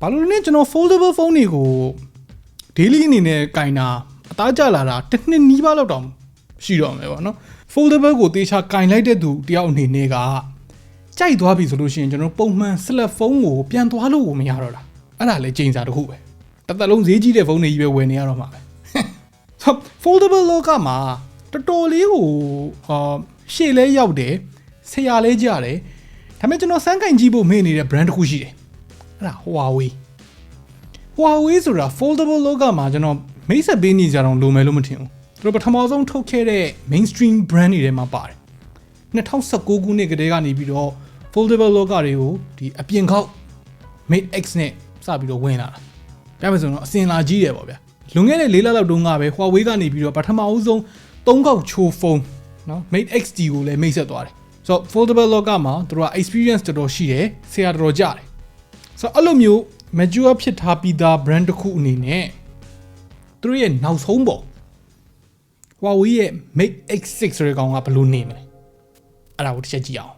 ဘာလို့လဲကျွန်တော် foldable phone တွေကို daily အနေနဲ့ကင်တာအသားကျလာတာတစ်နှစ်နီးပါးလောက်တောင်ရှိတော့မယ်ပေါ့နော် foldable ကိုတေချာကင်လိုက်တဲ့သူတယောက်အနေနဲ့ကကြိုက်သွားပြီဆိုလို့ရှိရင်ကျွန်တော်ပုံမှန် slap phone ကိုပြန်သွားလို့ကိုမရတော့တာအဲ့ဒါလည်းချိန်စာတစ်ခုပဲတစ်သက်လုံးဈေးကြီးတဲ့ဖုန်းတွေကြီးပဲဝယ်နေရတော့မှာပဲဆို foldable လောကမှာတော်တော်လေးကိုအာရှေ့လဲရောက်တယ်ဆရာလဲကြတယ်ဒါပေမဲ့ကျွန်တော်စမ်းကင်ကြည့်ဖို့မေ့နေတဲ့ brand တစ်ခုရှိတယ် အဲ့ဒါ Huawei Huawei ဆိုတာ foldable လောကမှာကျွန်တော်မိတ်ဆက်ပေးနေကြတော့လိုမယ်လို့မထင်ဘူးသူတို့ပထမဆုံးထုတ်ခဲ့တဲ့ mainstream brand တွေထဲမှာပါတယ်2019ခုနှစ်ကတည်းကနေပြီးတော့ foldable လောကတွေကိုဒီအပြင်ခောက် Mate X နဲ့စပြီးတော့ဝင်လာတာဒါပေမဲ့ဆိုတော့အစင်လာကြီးတယ်ပေါ့ဗျာလွန်ခဲ့တဲ့၄လလောက်တုန်းကပဲ Huawei ကနေပြီးတော့ပထမအဦးဆုံး၃កောက်ချိုးဖုန်းနော် Mate XT ကိုလည်းမိတ်ဆက်သွားတယ်ဆိုတော့ foldable လောကမှာသူတို့က experience တော်တော်ရှိတယ်ဆရာတော်တော်ကြတယ် ဆိုတော့အဲ့လိုမျိုး mature ဖြစ်ထားပြီးသား brand တစ်ခုအနေနဲ့သူတို့ရဲ့နောက်ဆုံးပုံ Huawei ရဲ့ Mate X6 ဆိုတဲ့ကောင်ကဘယ်လိုနေမလဲအဲ့ဒါကိုတစ်ချက်ကြည့်အောင်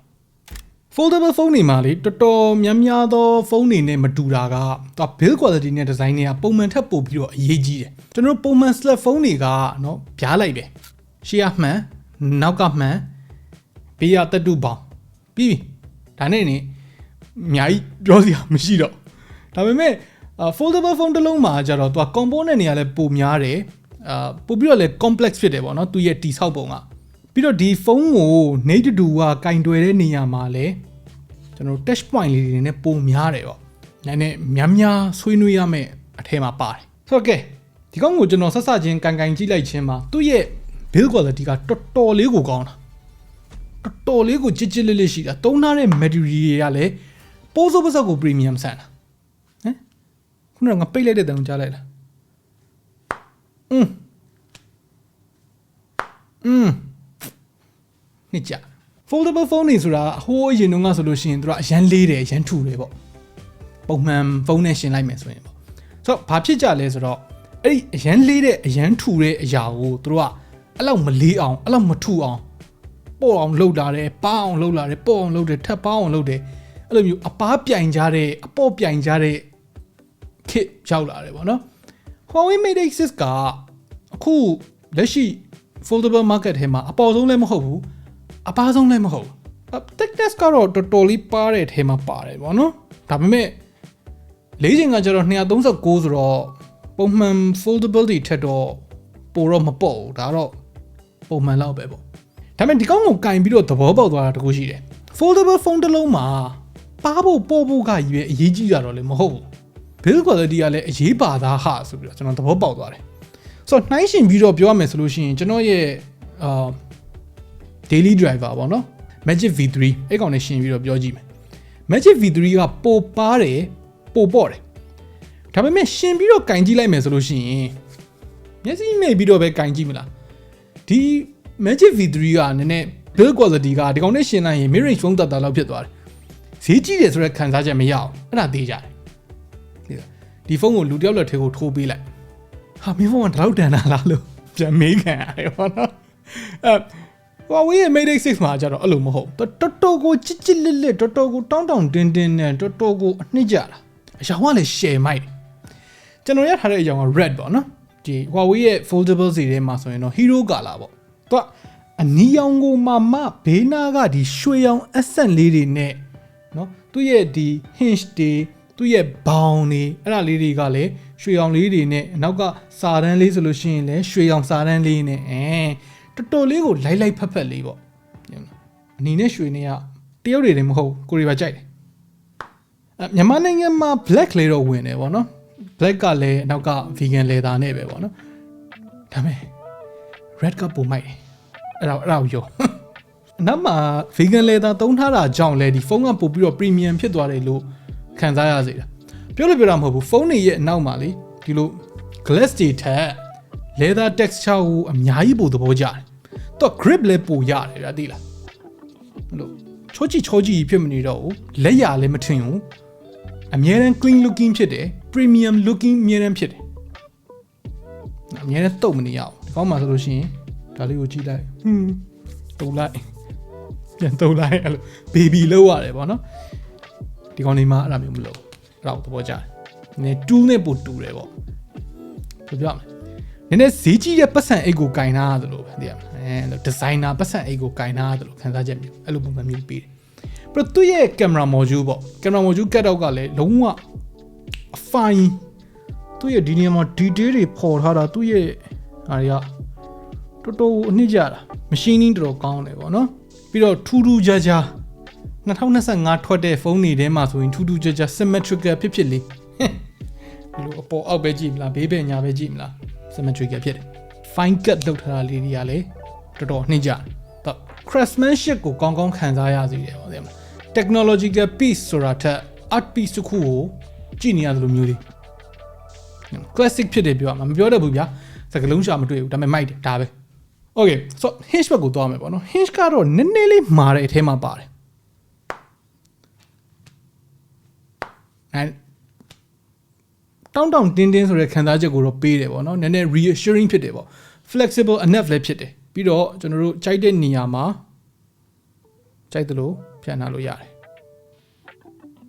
foldable phone တွေမှာလေတော်တော်များများသောဖုန်းတွေနဲ့မတူတာကသူက build quality နဲ့ design တွေကပုံမှန်ထက်ပိုပြီးတော့အရေးကြီးတယ်ကျွန်တော်တို့ပုံမှန် slab phone တွေကเนาะပြားလိုက်ပဲရှေ့ကမှန်နောက်ကမှန်ဘေးကတက်တုပေါင်းပြီးပြီဒါနဲ့နေ အများကြီးပြောစရာမရှိတော့ဒါပေမဲ့အာ foldable phone တစ်လုံးမှာကျတော့သူက component တွေကလည်းပိုများတယ်အာပိုပြီးတော့လည်း complex ဖြစ်တယ်ပေါ့နော်သူရဲ့တိဆောက်ပုံကပြီးတော့ဒီဖုန်းကို native တူကကင်တွယ်တဲ့နေရာမှာလည်းကျွန်တော်တို့ touch point လေးတွေနဲ့ပုံများတယ်ပေါ့နည်းနည်းများများဆွေးနွေးရမယ့်အထဲမှာပါတယ်ဆိုတော့ကဲဒီကောင်ကိုကျွန်တော်ဆက်စချင်းကန်ကန်ကြည့်လိုက်ချင်းမှာသူ့ရဲ့ build quality ကတော်တော်လေးကိုကောင်းတာတော်တော်လေးကိုကြစ်ကြစ်လေးလေးရှိတာသုံးထားတဲ့ material တွေကလည်း ပိုးစိုးပစက်ကို premium ဆန်တာဟမ်ခုနကငါပိတ်လိုက်တဲ့တန်ကြားလိုက်လားอืมอืมနှစ်ကြ foldable phone တွေဆိုတာအဟိုးအရင်တုန်းကဆိုလို့ရှိရင်တို့ကအရန်လေးတယ်အရန်ထူတယ်ပေါ့ပုံမှန်ဖုန်းနဲ့ရှင်းလိုက်မယ်ဆိုရင်ပေါ့ဆိုတော့ဘာဖြစ်ကြလဲဆိုတော့အဲ့ဒီအရန်လေးတဲ့အရန်ထူတဲ့အရာကိုတို့ကအဲ့လောက်မလေးအောင်အဲ့လောက်မထူအောင်ပေါ့အောင်လှုပ်လာတယ်ပါအောင်လှုပ်လာတယ်ပေါ့အောင်လှုပ်တယ်ထပ်ပါအောင်လှုပ်တယ် အဲ့လိုမျိုးအပားပြိုင်ကြတဲ့အပေါ့ပြိုင်ကြတဲ့ခစ်ရောက်လာတယ်ပေါ့နော် Huawei Mate X6 ကအခုလက်ရှိ foldable market ထဲမှာအပေါ်ဆုံးလည်းမဟုတ်ဘူးအပါဆုံးလည်းမဟုတ်ဘူးအ thickness ကတော့တော်တော်လေးပါတဲ့ထဲမှာပါတယ်ပေါ့နော်ဒါပေမဲ့လေးချိန်ကကျတော့239ဆိုတော့ပုံမှန် foldable တွေထက်တော့ပိုတော့မပေါ့ဘူးဒါတော့ပုံမှန်လောက်ပဲပေါ့ဒါပေမဲ့ဒီကောင်းကိုကင်ပြီးတော့သဘောပေါက်သွားတာတကူရှိတယ် foldable phone တစ်လုံးမှာ ပါဖို့ပို့ဖို့ကကြီးပဲအရေးကြီးတာတော့လည်းမဟုတ်ဘူး build quality ကလည်းအရေးပါသားဟာဆိုပြီးတော့ကျွန်တော်သဘောပေါက်သွားတယ်ဆိုတော့နှိုင်းရှင်ပြီးတော့ပြောရမယ်ဆိုလို့ရှိရင်ကျွန်တော်ရဲ့အာ daily driver ပေါ့နော် Magic V3 အဲ့ကောင်နဲ့ရှင်ပြီးတော့ပြောကြည့်မယ် Magic V3 ကပိုပါတယ်ပိုပေါ့တယ်ဒါပေမဲ့ရှင်ပြီးတော့ကင်ကြည့်လိုက်မယ်ဆိုလို့ရှိရင်မျက်စိမိတ်ပြီးတော့ပဲကင်ကြည့်မလားဒီ Magic V3 ကနည်းနည်း build quality ကဒီကောင်နဲ့ရှင်လိုက်ရင် mid range ဖုန်းတက်တာလောက်ဖြစ်သွားတယ် ဈေးကြီးတယ်ဆိုတော့ခံစားချက်မရအောင်အဲ့ဒါသေးကြတယ်ဒီဖုန်းကိုလူတစ်ယောက်လက်ထဲကိုထိုးပေးလိုက်ဟာမင်းဖုန်းကဒီလောက်တန်တာလားလို့ပြန်မေးခံရတယ်ပေါ့နော်အဲ Huawei ရဲ့ Mate 6မှာကျတော့အဲ့လိုမဟုတ်တော်တော်ကိုချစ်ချစ်လစ်လစ်တော်တော်ကိုတောင်းတောင်းတင်းတင်းနဲ့တော်တော်ကိုအနှစ်ကြတာအရောင်ကလည်း share မိုက်တယ်ကျွန်တော်ရထားတဲ့အရောင်က red ပေါ့နော်ဒီ Huawei ရဲ့ foldable စီထဲမှာဆိုရင်တော့ hero color ပေါ့သူကအနီရောင်ကိုမှမဘေးနာကဒီရွှေရောင် accent လေးတွေနဲ့ နော်သူ့ရဲ့ဒီ hinge တွေသူ့ရဲ့ဘောင်တွေအဲ့ဒါလေးတွေကလည်းရွှေရောင်လေးတွေနဲ့နောက်ကစာတန်းလေးဆိုလို့ရှိရင်လည်းရွှေရောင်စာတန်းလေးနဲ့အဲတော်တော်လေးကိုလိုက်လိုက်ဖက်ဖက်လေးပေါ့အနီနဲ့ရွှေနဲ့ကတရုတ်တွေတည်းမဟုတ်ကိုရီပါကြိုက်တယ်အမြန်မာနိုင်ငံမှာ black လေးတော့ဝင်တယ်ပေါ့နော် black ကလည်းနောက်က vegan leather နဲ့ပဲပေါ့နော်ဒါပေမဲ့ red ကပုံမိုက်တယ်အဲ့ဒါအဲ့ဒါကိုရော အနောက်မှာ vegan leather သုံးထားတာကြောင့်လဲဒီဖုန်းကပို့ပြီးတော့ premium ဖြစ်သွားတယ်လို့ခံစားရစေတာပြောလို့ပြောတာမဟုတ်ဘူးဖုန်းတွေရဲ့အနောက်မှာလေဒီလို glass တွေထက် leather texture ကိုအများကြီးပိုသဘောကျတယ်သူက grip လည်းပိုရတယ်ဗျာသိလားအဲ့လိုချောချီချောချီဖြစ်မနေတော့ဘူးလက်ရလည်းမထင်ဘူးအများရန် clean looking ဖြစ်တယ် premium looking အများရန်ဖြစ်တယ်အများရန်တုတ်မနေရအောင်ဒီကောင်းမှာဆိုလို့ရှိရင်ဒါလေးကိုကြည့်လိုက်ဟွန်းတုတ်လိုက် ပြန်တုတ်လိုက်အဲ့လို baby လောက်ရတယ်ဗောနော်ဒီကောင်လေးမှအဲ့လိုမျိုးမလုပ်အဲ့ဒါကိုသဘောကျတယ်နည်း2နဲ့ပိုတူတယ်ပေါ့ဘယ်ပြောမလဲနည်းနည်းဈေးကြီးတဲ့ပတ်စံအိတ်ကိုကင်ထားရတယ်လို့ပဲသိရမလားအဲဒီဇိုင်နာပတ်စံအိတ်ကိုကင်ထားရတယ်လို့ခန်းစားချက်မျိုးအဲ့လိုပုံစံမျိုးပေးတယ်ပြီးတော့သူ့ရဲ့ကင်မရာမော်ဂျူးပေါ့ကင်မရာမော်ဂျူးကတ်တော့ကလည်းလုံးဝအဖိုင်သူ့ရဲ့ဒီနေရာမှာ detail တွေပေါ်ထားတာသူ့ရဲ့ဟာတွေကတော်တော်အနှစ်ကြတာ machining တော်တော်ကောင်းတယ်ပေါ့နော် ပြီးတော့ထူးထူးခြားခြား2025ထွက်တဲ့ဖုန်းတွေထဲမှာဆိုရင်ထူးထူးခြားခြား symmetrical ဖြစ်ဖြစ်လေးဒီလိုအပေါ်အောက်ပဲကြည့်မလားဘေးဘက်ညာပဲကြည့်မလား symmetrical ဖြစ်တယ် fine cut လောက်ထားတာလေးတွေကလည်းတော်တော်နှိမ့်ကြတယ်တော့ craftsmanship ကိုကောင်းကောင်းခံစားရစေတယ်ပေါ့တဲ့မလား technological piece ဆိုတာထက် art piece တစ်ခုကိုကြည့်နေရတယ်လို့မျိုးလေး classic ဖြစ်တယ်ပြောရမှာမပြောတတ်ဘူးဗျာစကလုံးရှာမတွေ့ဘူးဒါပေမဲ့မိုက်တယ်ဒါပဲ okay so hinge ဘက်ကိုသွားမယ်ပေါ့နော် hinge ကတော့နည်းနည်းလေးမာတဲ့အထဲမှာပါတယ်အဲတောင်းတောင်းတင်းတင်းဆိုတဲ့ခံစားချက်ကိုတော့ပေးတယ်ပေါ့နော်နည်းနည်း reassuring ဖြစ်တယ်ပေါ့ flexible enough လည်းဖြစ်တယ်ပြီးတော့ကျွန်တော်တို့ကြိုက်တဲ့နေရာမှာကြိုက်တယ်လို့ဖြန့်ထားလို့ရတယ်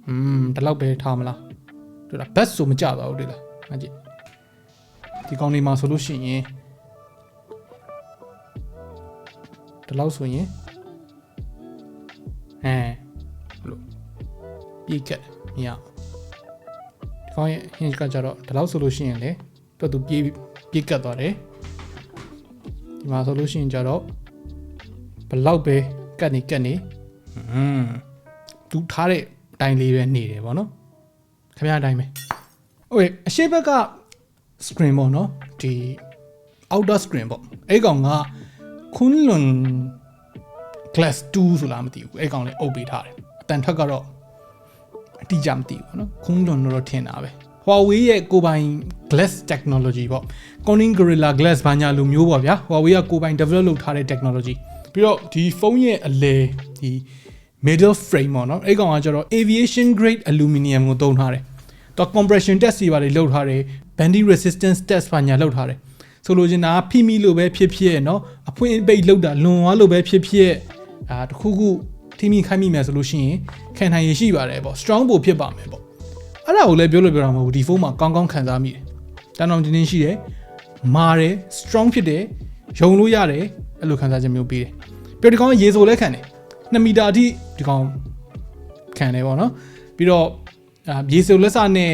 อืมဒီလောက်ပဲထားမလားတို့လား best ဆိုမကြပါဘူးဒီလားငါကြည့်ဒီကောင်းလေးမှာဆိုလို့ရှိရင် ဒီလောက်ဆိုရင်အဲဘလို့ပြေကက်မရဘူးဒီကောင်းရဲ့ hinge ကကြတော့ဒီလောက်ဆိုလို့ရှိရင်လေတော်သူပြေပြေကက်သွားတယ်ဒီမှာဆိုလို့ရှိရင်ကြတော့ဘလောက်ပဲကတ်နေကတ်နေอืมသူထားတဲ့အတိုင်းလေးပဲနေတယ်ဗောနော်ခင်ဗျားအတိုင်းပဲ okay အရှိဘက်က screen ပေါ့နော်ဒီ outer screen ပေါ့အဲ့ကောင်က ခွန်းလွန် class 2ဆိုလားမသိဘူးအဲ့ကောင်လေးအုပ်ပေးထားတယ်အတန်ထက်ကတော့အတိအကျမသိဘူးပေါ့နော်ခွန်းလွန်တော့ထင်တာပဲ Huawei ရဲ့ကိုပိုင် glass technology ပေါ့ Corning Gorilla Glass ဘာညာလိုမျိုးပေါ့ဗျာ Huawei ကကိုပိုင် develop လုပ်ထားတဲ့ technology ပြီးတော့ဒီဖုန်းရဲ့အလဲဒီ middle frame ပေါ့နော်အဲ့ကောင်ကကျတော့ aviation grade aluminum ကိုသုံးထားတယ်သူ compression test တွေပါတယ်လုပ်ထားတယ် bending resistance test ဘာညာလုပ်ထားတယ် ဆိုလိုချင်တာဖိမိလို့ပဲဖြစ်ဖြစ်เนาะအဖွင့်အပိတ်လောက်တာလွန်သွားလို့ပဲဖြစ်ဖြစ်အာတခုခုထိမိခိုင်းမိမယ်ဆိုလို့ရှိရင်ခံနိုင်ရရှိပါတယ်ပေါ့ strong ပိုဖြစ်ပါမယ်ပေါ့အဲ့ဒါကိုလည်းပြောလို့ပြောတာမဟုတ်ဘူးဒီဖုန်းမှာကောင်းကောင်းခံစားမိတယ်တန်တော်တင်းတင်းရှိတယ်မာတယ် strong ဖြစ်တယ်ယုံလို့ရတယ်အဲ့လိုခံစားချက်မျိုးပေးတယ်ပြီးတော့ဒီကောင်ကရေဆိုလဲခံတယ်2မီတာအထိဒီကောင်ခံတယ်ပေါ့နော်ပြီးတော့အာရေဆိုလက်စနဲ့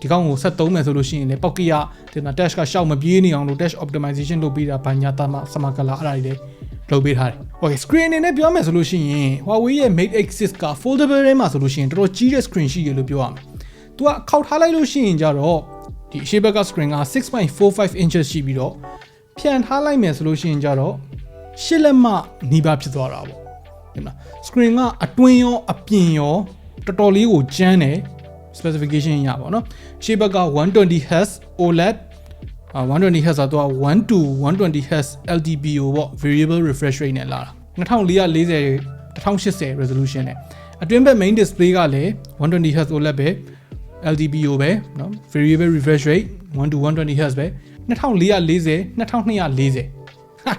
ဒီကောင်ကိုဆက်သုံးမယ်ဆိုလို့ရှိရင်လည်းပေါက်ကီယာဒီမှာ dash ကရှောက်မပြေးနေအောင်လို့ dash optimization လုပ်ပေးတာဘာညာတမစမကလာအဲ့ဒါတွေလည်းလုပ်ပေးထားတယ် okay screen အနေနဲ့ပြောမယ်ဆိုလို့ရှိရင် Huawei ရဲ့ Mate X6 က foldable ထဲမှာဆိုလို့ရှိရင်တော်တော်ကြီးတဲ့ screen ရှိရလို့ပြောရမယ်သူကခောက်ထားလိုက်လို့ရှိရင်ကြတော့ဒီအရှိဘက်က screen က6.45 inches ရှိပြီးတော့ဖြန်ထားလိုက်မယ်ဆိုလို့ရှိရင်ကြတော့ရှစ်လက်မနီးပါးဖြစ်သွားတာပေါ့ဒီမှာ screen ကအတွင်းရောအပြင်ရောတော်တော်လေးကိုကျန်းတယ် specification ရပါတော့ရှေ့ဘက်က 120Hz OLED အာ 120Hz ဆိုတော့1 to 120Hz LTPO ပေါ့ variable refresh rate နဲ့လာတာ2440 1080 resolution နဲ့အတွင်းဘက် main display ကလည်း 120Hz OLED ပဲ LTPO ပဲเนาะ variable refresh rate 1 to 120Hz ပဲ2440 2240ဟာ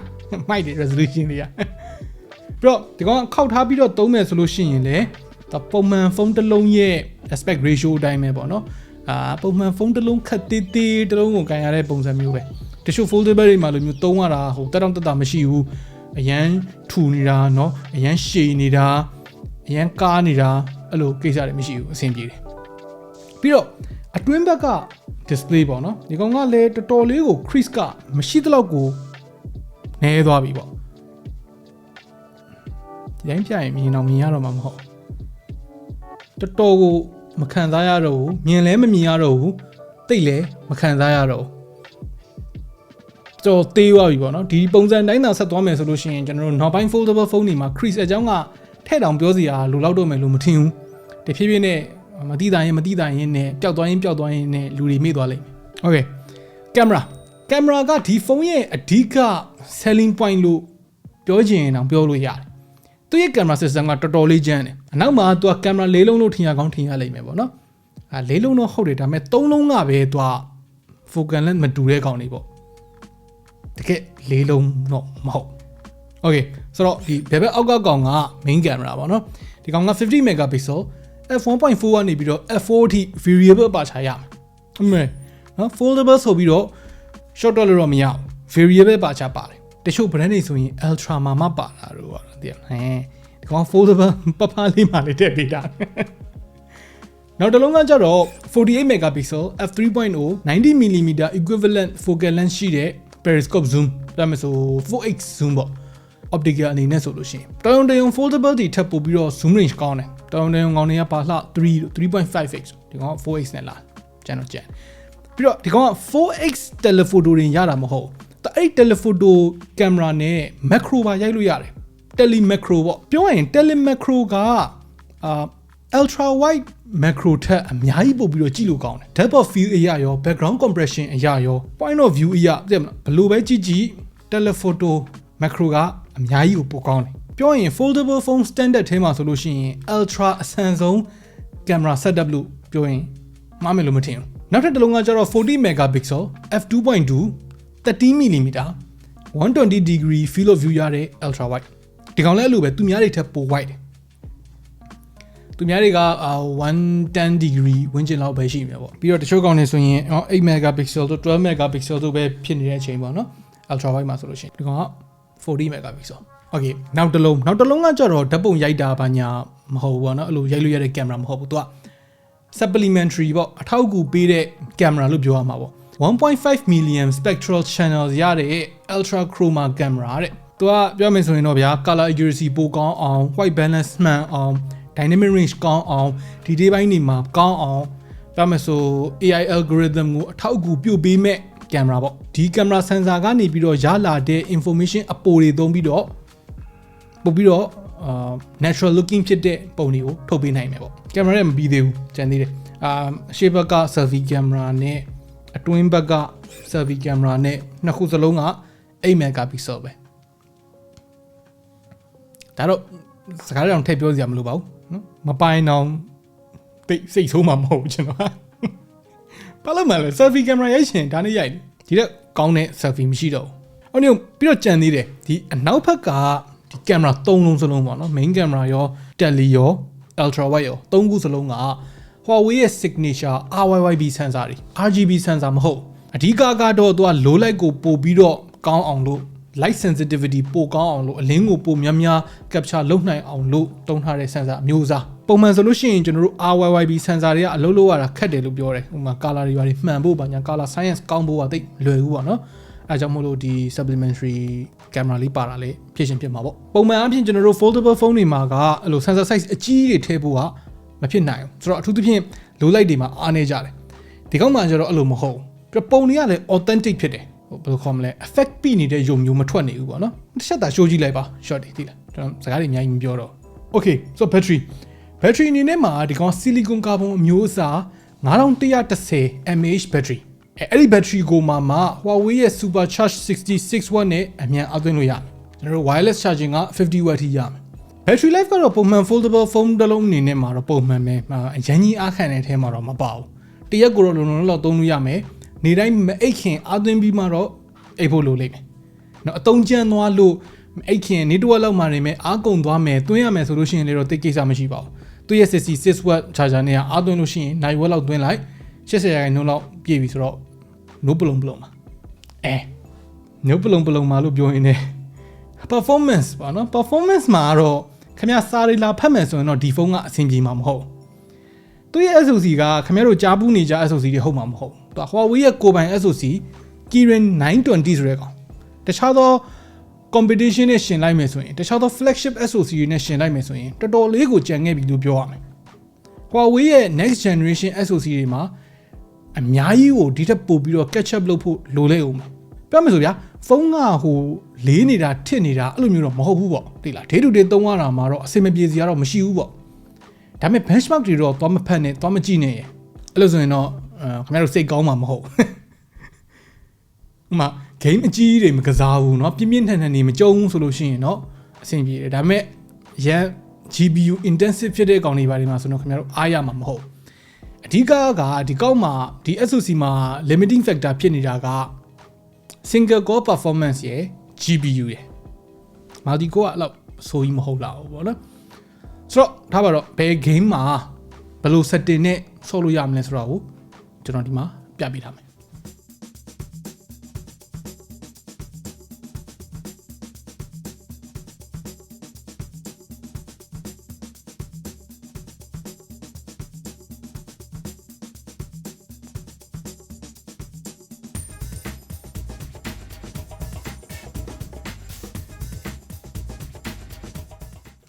မိုက်တယ် resolution တွေကပြီးတော့ဒီကောင်ခောက်ထားပြီးတော့သုံးမယ်ဆိုလို့ရှိရင်လည်းဒါပုံမှန်ဖုန်းတစ်လုံးရဲ့ aspect ratio အတိုင်းပဲပေါ့နော်အာပုံမှန်ဖုန်းတစ်လုံးခက်သေးသေးတစ်လုံးကိုကန်ရတဲ့ပုံစံမျိုးပဲတချို့ foldable တွေမှာလိုမျိုးသုံးရတာဟိုတက်တော့တက်တာမရှိဘူးအရန်ထူနေတာเนาะအရန်ရှည်နေတာအရန်ကားနေတာအဲ့လိုကိစ္စတွေမရှိဘူးအဆင်ပြေတယ်ပြီးတော့အတွင်းဘက်က display ပေါ့နော်ဒီကောင်ကလည်းတော်တော်လေးကို crease ကမရှိသလောက်ကိုနည်းသွားပြီပေါ့ဒီတိုင်းပြရင်မြင်တော့မြင်ရတော့မှာမဟုတ်တော်တော်ကို မခံစားရတော့ဘူးမြင်လဲမမြင်ရတော့ဘူးတိတ်လဲမခံစားရတော့ဘူးကြော်သေးသွားပြီပေါ့နော်ဒီပုံစံတိုင်းသာဆက်သွားမယ်ဆိုလို့ရှိရင်ကျွန်တော်တို့နောက်ပိုင်း foldable phone တွေမှာ crease အကြောင်းကထဲ့တောင်ပြောစီရလိုလောက်တော့မယ်လို့မထင်ဘူးတဖြည်းဖြည်းနဲ့မတိတာရင်မတိတာရင်နဲ့ပျောက်သွားရင်ပျောက်သွားရင်နဲ့လူတွေမေ့သွားလိမ့်မယ်။ Okay ကင်မရာကင်မရာကဒီဖုန်းရဲ့အဓိက selling point လို့ပြောချင်ရင်တော့ပြောလို့ရတယ်။သူ့ရဲ့ကင်မရာ system ကတော်တော်လေးကျန်းတယ်။ အနောက်မှာသူကကင်မရာလေးလုံးလို့ထင်ရကောင်းထင်ရလိမ့်မယ်ပေါ့နော်။အဲလေးလုံးတော့ဟုတ်တယ်ဒါပေမဲ့သုံးလုံးကပဲသူက focal length မတူတဲ့ကောင်တွေပေါ့။တကယ်လေးလုံးတော့မဟုတ်။ Okay ဆိုတော့ဒီဘယ်ဘက်အောက်ကကောင်က main camera ပေါ့နော်။ဒီကောင်က50 megapixel f1.4 ကနေပြီးတော့ f4 အထိ variable ပါချရမယ်အမေနော် foldable ဆိုပြီးတော့ short တော့လို့တော့မရဘူး variable ပါချပါတယ်တချို့ brand တွေဆိုရင် ultra မှာမှပါတာတော့ဟုတ်တယ်ဟမ် ဒီကောင် foldable ပပလေးမှလေးထည့်ပေးတာနောက်တစ်လုံးကကြတော့48 megapixel f3.0 90mm equivalent focal length ရှိတဲ့ periscope zoom ဒါမှမဆို 4x zoom ပေါ့ optical အနေနဲ့ဆိုလို့ရှိရင်တောင်တယုံ foldable တွေထပ်ပို့ပြီးတော့ zoom range ကောင်းတယ်တောင်တယုံကောင်းတွေကပါလှ3 3.5x ဒီကောင် 4x နဲ့လာကျန်တော့ကျန်ပြီးတော့ဒီကောင်က 4x telephoto တွေရတာမဟုတ်အဲ့ telephoto camera နဲ့ macro ပါရိုက်လို့ရတယ် tele macro ပေါ့ပြောရင် tele macro ကအာ ultra wide macro ထက်အများကြီးပို့ပြီးတော့ကြည့်လို့ကောင်းတယ် depth of field အရာရော background compression အရာရော point of view အရာသိမလားဘယ်လိုပဲကြည့်ကြည့် telephoto macro ကအများကြီးကိုပိုကောင်းတယ်ပြောရင် foldable phone standard ထဲမှာဆိုလို့ရှိရင် ultra အဆန်ဆုံး camera setup လို့ပြောရင်မှားမယ်လို့မထင်ဘူးနောက်ထပ်တစ်လုံးကကျတော့40 megapixel f2.2 13mm 120 degree field of view ရတဲ့ ultra wide ဒီကောင်လည်းအဲ့လိုပဲသူများတွေထက်ပို wide တယ်သူများတွေက110 degree ဝန်းကျင်လောက်ပဲရှိမှာပေါ့ပြီးတော့တချို့ကောင်တွေဆိုရင်8 megapixel တို့12 megapixel တို့ပဲဖြစ်နေတဲ့အချိန်ပေါ့နော် ultra wide မှာဆိုလို့ရှိရင်ဒီကောင်က40 megapixel okay နောက်တစ်လုံးနောက်တစ်လုံးကကြတော့ဓာတ်ပုံရိုက်တာဘာညာမဟုတ်ဘူးပေါ့နော်အဲ့လိုရိုက်လို့ရတဲ့ camera မဟုတ်ဘူးသူက supplementary ပေါ့အထောက်အကူပေးတဲ့ camera လို့ပြောရမှာပေါ့1.5 million spectral channels ရတဲ့ ultra chroma camera တဲ့ သူကပြောမယ်ဆိုရင်တော့ဗျာ color accuracy ပိုကောင်းအောင် white balance မှန်အောင် dynamic range ကောင်းအောင်ဒီဒီပိုင်းတွေမှာကောင်းအောင်ပြောမယ်ဆို AI algorithm ကိုအထောက်အကူပြုပေးမဲ့ camera ပေါ့ဒီ camera sensor ကနေပြီးတော့ရလာတဲ့ information အပိုတွေသုံးပြီးတော့ပို့ပြီးတော့အာ natural looking ဖြစ်တဲ့ပုံတွေကိုထုတ်ပေးနိုင်မယ်ပေါ့ camera နဲ့မပြီးသေးဘူးကျန်သေးတယ်အာအရှေ့ဘက်က selfie camera နဲ့အတွင်းဘက်က selfie camera နဲ့နှစ်ခုစလုံးက8 megapixel ပဲ ဒါတော့စကားတောင်ထည့်ပြောစရာမလိုပါဘူးနော်မပိုင်တော့တိတ်စိတ်ဆိုးမှာမဟုတ်ဘူးကျွန်တော်ဟာဘာလို့မလဲ selfie camera ရိုက်ရှင်ဒါနဲ့ရိုက်ဒီတော့ကောင်းတဲ့ selfie မရှိတော့ဘူးအော်နေပြီးတော့ကြံသေးတယ်ဒီအနောက်ဘက်ကဒီ camera ၃လုံးစလုံးပေါ့နော် main camera ရော tele ရော ultra wide ရော၃ခုစလုံးက Huawei ရဲ့ signature RYYB sensor တွေ RGB sensor မဟုတ်အဓိကကတော့သူက low light ကိုပို့ပြီးတော့ကောင်းအောင်လို့ light sensitivity ပိုကောင်းအောင်လို့အလင်းကိုပိုများများ capture လုပ်နိုင်အောင်လို့တုံးထားတဲ့ sensor အမျိုးအစားပုံမှန်ဆိုလို့ရှိရင်ကျွန်တော်တို့ RYYB sensor တွေကအလုပ်လုပ်ရတာခက်တယ်လို့ပြောတယ်ဥပမာ color တွေပါတွေမှန်ဖို့ပါညာ color science ကောင်းဖို့ကတိတ်လွယ်ဘူးပေါ့နော်အဲကြောင့်မို့လို့ဒီ supplementary camera လေးပါတာလေဖြစ်ရှင်ဖြစ်မှာပေါ့ပုံမှန်အပြင်ကျွန်တော်တို့ foldable phone တွေမှာကအဲ့လို sensor size အကြီးတွေထည့်ဖို့ကမဖြစ်နိုင်ဘူးဆိုတော့အထူးသဖြင့် low light တွေမှာအားနေကြတယ်ဒီကောက်မှကျတော့အဲ့လိုမဟုတ်ဘူးပုံတွေကလည်း authentic ဖြစ်တယ်ဟို ဘယ်လိုခေါ်မလဲ effect ပြနေတဲ့ယုံမျိုးမထွက်နေဘူးပေါ့နော်တစ်ချက်သာ show ကြည့်လိုက်ပါ short တွေသိလားကျွန်တော်စကားတွေအများကြီးမပြောတော့ okay so battery battery အနေနဲ့မှာဒီကောင် silicon carbon အမျိုးအစား9110 mAh battery အဲအဲ့ဒီ battery ကိုမှမှ Huawei ရဲ့ supercharge 66 watt နဲ့အမြန်အသွင်းလို့ရတယ်ကျွန်တော်တို့ wireless charging က50 watt ထိရမယ် battery life ကတော့ပုံမှန် foldable phone တစ်လုံးအနေနဲ့မှာတော့ပုံမှန်ပဲအရင်ကြီးအားခံတဲ့အထဲမှာတော့မပါဘူးတရက်ကိုတော့လုံလုံလောက်သုံးလို့ရမယ် နေတိုင်းမအိတ်ခင်အားသွင်းပြီးမှတော့အိတ်ဖို့လိုလိမ့်မယ်နော်အတုံးကျန်းသွားလို့အိတ်ခင်နေတဝက်လောက်မှနေမယ်အားကုန်သွားမယ်သွင်းရမယ်ဆိုလို့ရှိရင်လည်းတော့တိတ်ကိစ္စမရှိပါဘူးသူရဲ့ 66 watt charger နဲ့အားသွင်းလို့ရှိရင်နိုင်ဝက်လောက်သွင်းလိုက်80ရာခိုင်နှုန်းလောက်ပြည့်ပြီဆိုတော့ no ပလုံပလုံပါအဲ no ပလုံပလုံပါလို့ပြောရင်လည်း performance ပါနော် performance မှာတော့ခင်ဗျာစာရီလာဖတ်မယ်ဆိုရင်တော့ဒီဖုန်းကအဆင်ပြေမှာမဟုတ်သူရဲ့ SoC ကခင်ဗျားတို့ကြားဘူးနေကြ SoC တွေဟုတ်မှာမဟုတ် သူက Huawei ရဲ့ကိုယ်ပိုင် SoC Kirin 920ဆိုတဲ့ကောင်တခြားသော competition နဲ့ရှင်လိုက်မယ်ဆိုရင်တခြားသော flagship SoC တွေနဲ့ရှင်လိုက်မယ်ဆိုရင်တော်တော်လေးကိုကြံခဲ့ပြီလို့ပြောရမယ် Huawei ရဲ့ next generation SoC တွေမှာအများကြီးကိုဒီထက်ပိုပြီးတော့ catch up လုပ်ဖို့လိုလေဦးမယ်ပြောမယ်ဆိုဗျာဖုန်းကဟိုလေးနေတာထစ်နေတာအဲ့လိုမျိုးတော့မဟုတ်ဘူးပေါ့သိလားဒေးတူတေးသုံးရတာမှာတော့အဆင်မပြေစရာတော့မရှိဘူးပေါ့ဒါပေမဲ့ benchmark တွေတော့သွားမဖတ်နဲ့သွားမကြည့်နဲ့အဲ့လိုဆိုရင်တော့ ခင်ဗျားတို့စိတ်ကောင်းမှာမဟုတ်ဥမာ game အကြီးတွေမကစားဘူးเนาะပြင်းပြင်းထန်ထန်နေမကြုံဘူးဆိုလို့ရှိရင်เนาะအဆင်ပြေတယ်ဒါပေမဲ့ရန် GPU intensive ဖြစ်တဲ့ကောင်တွေပါတယ်မှာဆိုတော့ခင်ဗျားတို့အားရမှာမဟုတ်အဓိကကဒီကောက်မှာဒီ SoC မှာ limiting factor ဖြစ်နေတာက single core performance ရယ် GPU ရယ် multi core ကအဲ့လောက်ဆိုကြီးမဟုတ်လာဘူးပေါ့နော်ဆိုတော့ထားပါတော့ဘယ် game မှာဘယ်လို setting နဲ့ဆော့လို့ရမလဲဆိုတော့ ကိုကျွန်တော်ဒီမှာပြပေးထားမယ်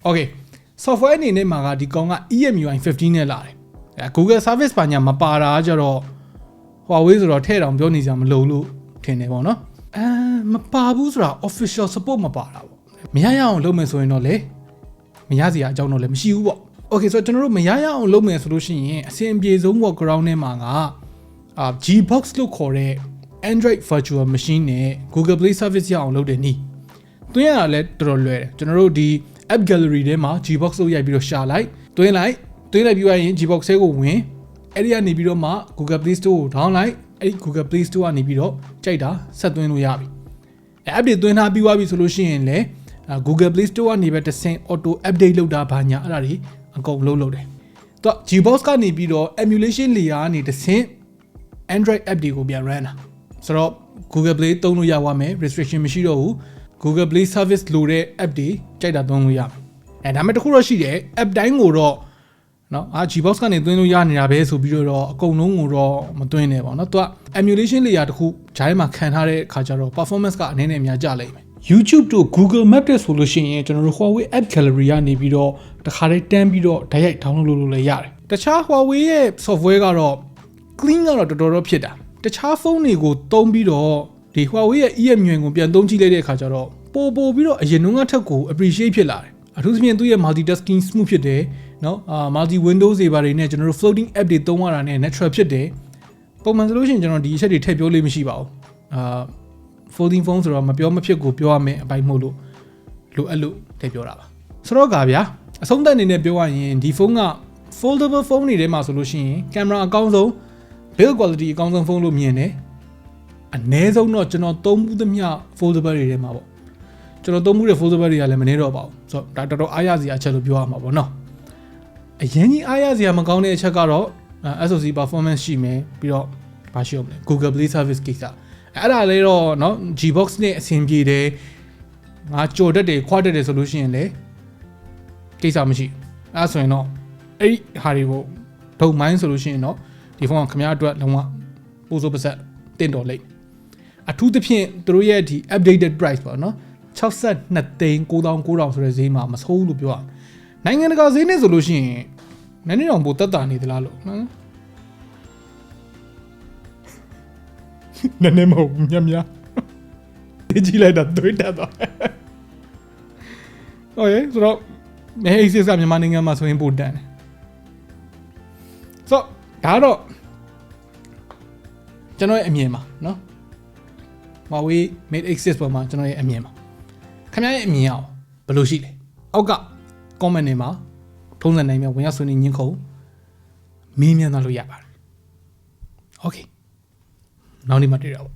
Okay software အနေနဲ့မှာကဒီကောင်က EMUI 15နဲ့လာတယ်အဲ Google Service ပါညာမပါတာကြတော့ Huawei ဆိုတော့ထဲ့တောင်ပြောနေကြမလို့လို့ထင်တယ်ပေါ့နော်အဲမပါဘူးဆိုတာ official support မပါတာပေါ့မရရအောင်လုပ်မယ်ဆိုရင်တော့လေမရစရာအကြောင်းတော့လည်းမရှိဘူးပေါ့ Okay ဆိုတော့ကျွန်တော်တို့မရရအောင်လုပ်မယ်ဆိုလို့ရှိရင်အဆင်ပြေဆုံး workaround ထဲမှာကအာ Gbox လို့ခေါ်တဲ့ Android virtual machine နဲ့ Google Play Service ရအောင်လုပ်တယ်နီးတွင်းရတာလည်းတော်တော်လွယ်တယ်ကျွန်တော်တို့ဒီ app gallery ထဲမှာ Gbox လို့ရိုက်ပြီးတော့ရှာလိုက်တွင်းလိုက် တွင်းလိုက်ပြီးရရင် Gbox ထဲကိုဝင်အဲ့ဒီကနေပြီးတော့မှ Google Play Store ကို down လိုက်အဲ့ဒီ Google Play Store ကနေပြီးတော့ကြိုက်တာဆက်သွင်းလို့ရပြီအဲ့ app တွေသွင်းထားပြီးသွားပြီဆိုလို့ရှိရင်လည်းအာ Google Play Store ကနေပဲတစ်ဆင့် auto update လုပ်တာဘာညာအဲ့ဒါတွေအကုန်လုံးလုပ်တယ်သူက Gbox ကနေပြီးတော့ emulation layer ကနေတစ်ဆင့် Android app တွေကိုပြန် run တာဆိုတော့ Google Play သုံးလို့ရပါမယ် restriction မရှိတော့ဘူး Google Play Service လိုတဲ့ app တွေကြိုက်တာသုံးလို့ရမယ်အဲဒါမဲ့တစ်ခုတော့ရှိတယ် app တိုင်းကိုတော့ နော်အာ Gbox ကနေသွင်းလို့ရနေတာပဲဆိုပြီးတော့အကုန်လုံးကိုတော့မသွင်းနဲ့ပေါ့နော်သူက emulation layer တခုဂျိုင်းမှာခံထားတဲ့ခါကျတော့ performance ကအနေနဲ့အများကြလိမ့်မယ် YouTube တို့ Google Map တို့ဆိုလို့ရှိရင်ကျွန်တော်တို့ Huawei App Gallery ကနေပြီးတော့တခါတည်းတန်းပြီးတော့ဓာတ်ရိုက် download လုပ်လို့လည်းရတယ်တခြား Huawei ရဲ့ software ကတော့ clean ကတော့တော်တော်တော့ဖြစ်တာတခြားဖုန်းတွေကိုသုံးပြီးတော့ဒီ Huawei ရဲ့ EM ညွှန်ကိုပြန်သုံးကြည့်လိုက်တဲ့အခါကျတော့ပို့ပို့ပြီးတော့အရင်ကထက်ကို appreciate ဖြစ်လာတယ်အထူးသဖြင့်သူ့ရဲ့ multitasking smooth ဖြစ်တယ် နော်အာ multi windows တွေဘာတွေနဲ့ကျွန်တော်တို့ floating app တွေသုံးရတာနဲ့ natural ဖြစ်တယ်ပုံမှန်ဆိုလို့ရှိရင်ကျွန်တော်ဒီအချက်တွေထည့်ပြောလို့မရှိပါဘူးအာ folding phone ဆိုတော့မပြောမဖြစ်ကိုပြောရမယ်အပိုင်းမဟုတ်လို့လိုအပ်လို့ထည့်ပြောတာပါဆိုတော့ကဗျာအဆုံးသတ်အနေနဲ့ပြောရရင်ဒီဖုန်းက foldable phone တွေထဲမှာဆိုလို့ရှိရင်ကင်မရာအကောင်းဆုံး build quality အကောင်းဆုံးဖုန်းလို့မြင်တယ်အနည်းဆုံးတော့ကျွန်တော်သုံးမှုသမျှ foldable တွေထဲမှာပေါ့ကျွန်တော်သုံးမှုတဲ့ foldable တွေကလည်းမနေတော့ပါဘူးဆိုတော့ဒါတော်တော်အားရစရာအချက်လို့ပြောရမှာပေါ့နော် အရင်ကြီးအားရစရာမကောင်းတဲ့အချက်ကတော့အဲ SoC performance ရှိမယ်ပြီးတော့ဘာရှိအောင်လဲ Google Play Service ကိစ္စအဲ့ဒါလေးတော့เนาะ Gbox နဲ့အဆင်ပြေတယ်ငါကြော်တတ်တယ်ခွာတတ်တယ်ဆိုလို့ရှိရင်လေကိစ္စမရှိဘူးအဲ့ဒါဆိုရင်တော့အဲ့ဒီဟာတွေကိုဒုံမိုင်းဆိုလို့ရှိရင်တော့ဒီဖုန်းကခင်ဗျားအတွက်လုံးဝပို့စိုးပါဆက်တင့်တော်လိမ့်အထူးသဖြင့်သူတို့ရဲ့ဒီ updated price ပေါ့နော်62သိန်း9900ဆိုတဲ့ဈေးမှာမဆိုးလို့ပြောရမယ် နိုင်ငံတကာဈေးနဲ့ဆိုလို့ရှိရင်နည်းနည်းတော့ပိုတက်တာနေသလားလို့နော်နည်းနည်းမဟုတ်ညံ့ညံ့တကြည့်လိုက်တာတွေးတတ်သွားဟုတ်ရဲ့ဆိုတော့မဲအိစစ်ကမြန်မာနိုင်ငံမှာဆိုရင်ပိုတန်တယ်ဆိုတော့ဒါတော့ကျွန်တော်ရဲ့အမြင်ပါနော် Huawei Mate X6 ပေါ်မှာကျွန်တော်ရဲ့အမြင်ပါခင်ဗျားရဲ့အမြင်အောင်ဘယ်လိုရှိလဲအောက်က comment တွေမှာထုံးစံနိုင်မြဝင်ရောက်ဆွေးနွေးညင်းခုံမေးမြန်းသွားလို့ရပါတယ် Okay နောက်နေ့မှတွေ့တော့